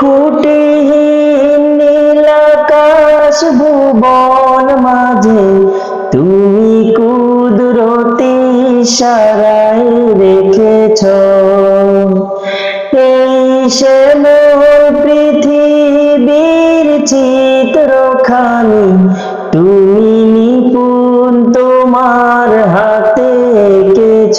খুঁটিহীন নীলাকাশ ভুবন মাঝে, তুমি কুদরতি সারাই রেখেছ। এই সে পৃথিবীর চিত্রখানি, তুমি নিপুণ তোমার হাতে এঁকেছ।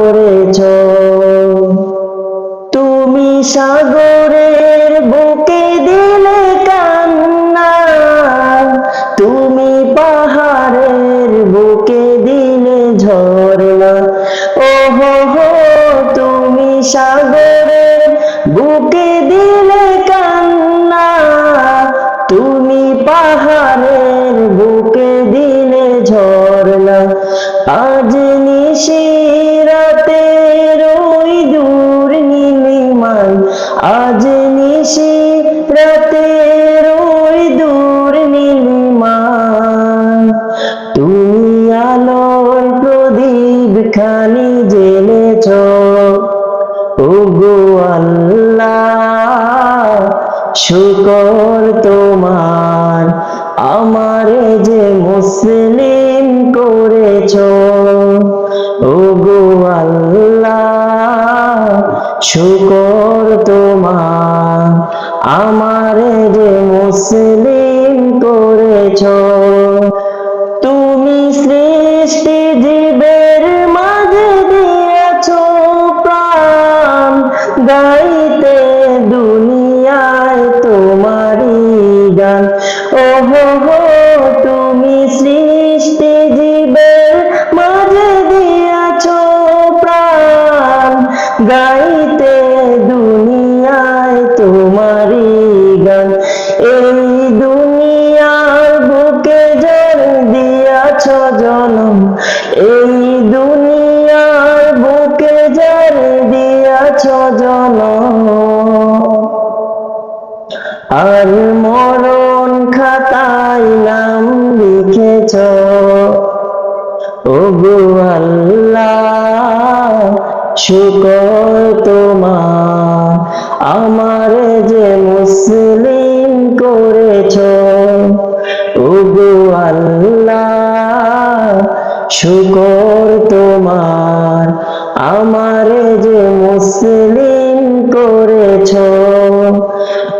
পাহাড়ের বুকে দিলে ঝরনা। আজ নিশিরাতে ওই দূর নীলিমায়। আজ নিশি রাতে রই দূর নীলিমায়। তুমি আলোর প্রদীপ খানি জেনেছ ও গো আল্লাহ, শুকর তোমার। শুকর তোমার আমারে যে মুসলিম করেছ। তুমি সৃষ্টি জীবের মাঝে দিয়েছ প্রাণ গাইতে আর মরণ খাতায় নাম লিখেছ। ও গো আল্লাহ, শুকর তোমার। আমার যে মুসলিম করেছ। ও গো আল্লাহ, শুকর তোমার। আমার যে মুসলিম করেছ।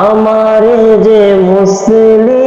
আমার যে মুসলিম